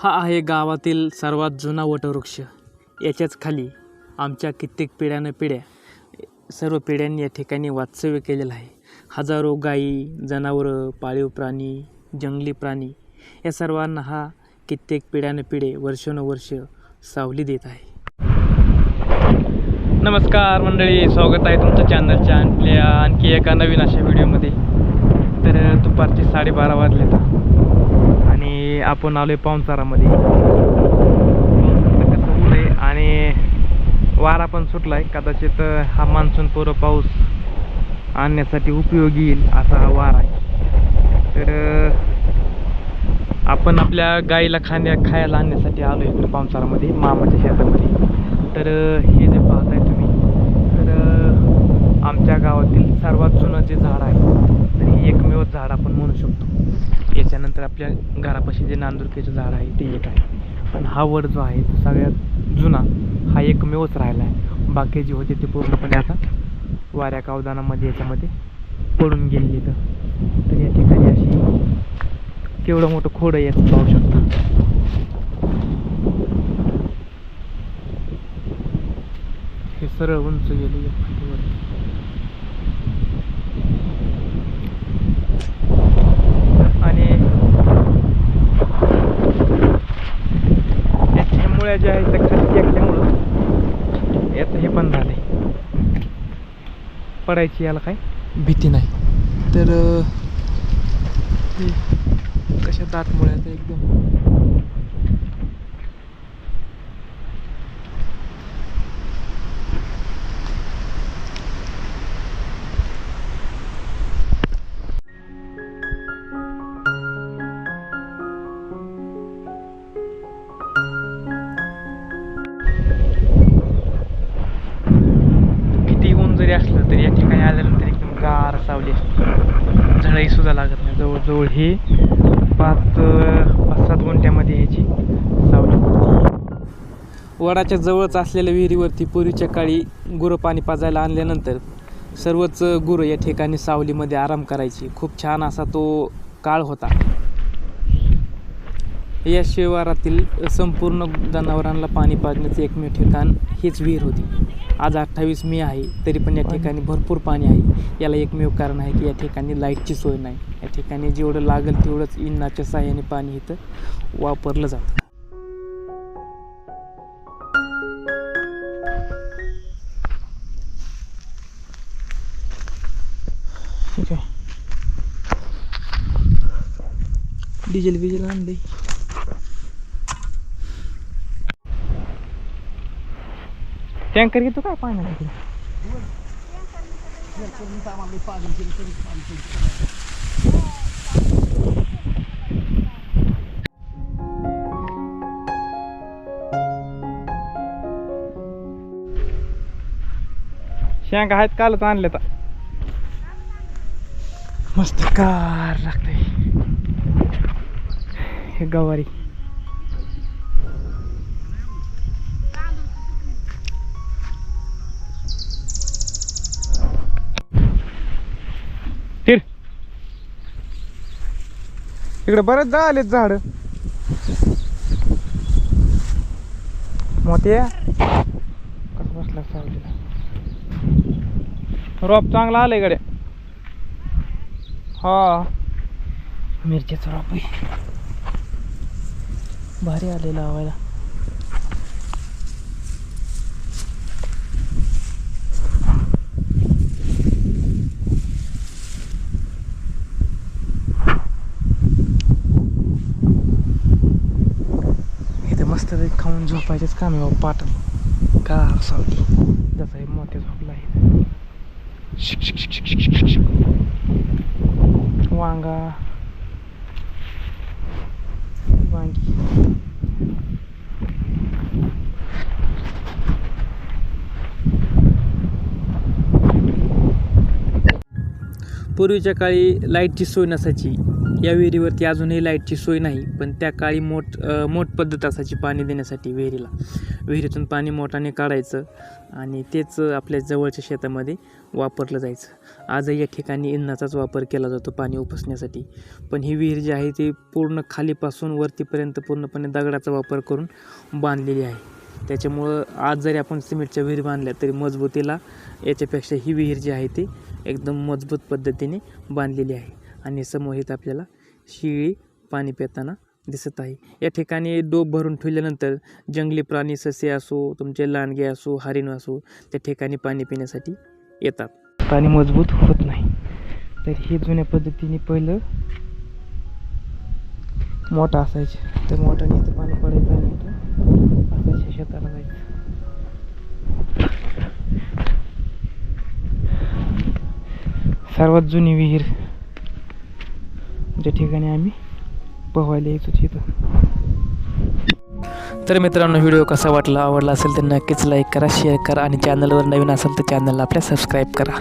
हा आहे गावातील सर्वात जुना वटवृक्ष. याच्याच खाली आमच्या कित्येक पिढ्यानं पिढ्या सर्व पिढ्यांनी या ठिकाणी वास्तव्य केलेलं आहे. हजारो गायी जनावरं पाळीव प्राणी जंगली प्राणी या सर्वांना हा कित्येक पिढ्यानं पिढे वर्षानुवर्ष सावली देत आहे. नमस्कार मंडळी स्वागत आहे तुमच्या चॅनलच्या आपल्या आणखी एका नवीन अशा व्हिडिओमध्ये तर दुपारचे साडेबारा वाजलेत आणि आपण आलो आहे पाहुणचारामध्ये कसं ऊन आहे आणि वारा पण सुटला आहे कदाचित हा मान्सून पूर्व पाऊस आणण्यासाठी उपयोगी येईल असा हा वार आहे. तर आपण आपल्या गाईला खाण्या खायला आणण्यासाठी आलो इकडे पाहुणचारामध्ये मामाच्या शेतामध्ये. तर हे जे पाहताय तुम्ही तर आमच्या गावातील सर्वात जुनं जे झाड आहे तर झाड आपण म्हणू शकतो. याच्यानंतर आपल्या घरापाशी जे नांदुरकेचं झाड आहे ते एक आहे. पण हा वड जो आहे तो सगळ्यात जुना हा एकमेवच राहिला आहे बाकी जे होते ते पूर्णपणे आता वाऱ्या कावदानामध्ये याच्यामध्ये पडून गेलेली तर तर या ठिकाणी अशी केवढं मोठं खोडं याचं पाहू शकता. हे सरळ उंच गेले एक खालीवरती. आणि याच्या मुळ्या ज्या आहेत त्या खाली टेकल्यामुळं याचं हे पण झालंय पडायची याला काय? भीती नाही. तर कशा दात मुळ्यात एकदम. तर या ठिकाणी आल्यानंतर एकदम गार सावली असते. झळाई सुद्धा लागत नाही. जवळजवळ हे पाच पाच सात गुंठ्यामध्ये ह्याची सावली. वडाच्या जवळच असलेल्या विहिरीवरती पूर्वीच्या काळी गुरं पाणी पाजायला आणल्यानंतर सर्वच गुरं या ठिकाणी सावलीमध्ये आराम करायची. खूप छान असा तो काळ होता. या शिवारातील संपूर्ण जनावरांना पाणी पाजण्याचे एकमेव ठिकाण हीच विहीर होती. आज अठ्ठावीस मे आहे तरी पण या ठिकाणी भरपूर पाणी आहे. याला एकमेव कारण आहे की या ठिकाणी लाईटची सोय नाही. या ठिकाणी जेवढं लागेल तेवढंच इंनाच्या साह्याने पाणी इथं वापरलं जातं. ठीक आहे. डिझेल बिझेल आणले टँकर घेतो काय पाण्याला शेंगा आहेत कालच आणले तर मस्त कार लागते हे गवारी. इकडे बरेच आलेत झाड. मोठे कसं बसला सावलीला? रोप चांगला आलं इकडे. हा. मिरचीचा रोप आहे. भारी आले लावायला इथे मस्त खाऊन झोपायचेच काम आहे बाबा पाटण. का सावली. जसं हे मोठे झोपला आहे. वांगा. वांगी. पूर्वीच्या काळी लाईटची सोय नसायची. या विहिरीवरती अजूनही लाईटची सोय नाही पण त्या काळी मोठ मोठ पद्धत असायची पाणी देण्यासाठी विहिरीला. विहिरीतून पाणी मोठाने काढायचं आणि तेच आपल्या जवळच्या शेतामध्ये वापरलं जायचं. आजही या ठिकाणी इंधनाचाच वापर केला जातो पाणी उपसण्यासाठी. पण ही विहीर जी आहे ती पूर्ण खालीपासून वरतीपर्यंत पूर्णपणे दगडाचा वापर करून बांधलेली आहे. त्याच्यामुळं आज जरी आपण सिमेंटच्या विहीर बांधल्या तरी मजबूतीला याच्यापेक्षा ही विहीर जी आहे ती एकदम मजबूत पद्धतीने बांधलेली आहे. आणि समोर इथं आपल्याला शिळी पाणी पिताना दिसत आहे. या ठिकाणी डोब भरून ठेवल्यानंतर जंगली प्राणी ससे असो तुमचे लांडगे असो हरिण असो त्या ठिकाणी पाणी पिण्यासाठी येतात. पाणी मजबूत होत नाही. तर हे जुन्या पद्धतीने पहिलं मोठा असायचे. तर मोठ्याने इथं पाणी पडायचं आणि इथं असायच्या शेताला जायचं. सर्वात जुनी विहीर ज्या ठिकाणी आम्ही पोहायला यायचो तिथं. तर मित्रांनो व्हिडिओ कसा वाटला आवडला असेल तर नक्कीच लाईक करा शेअर करा आणि चॅनलवर नवीन असेल तर चॅनलला आपल्या सबस्क्राईब करा.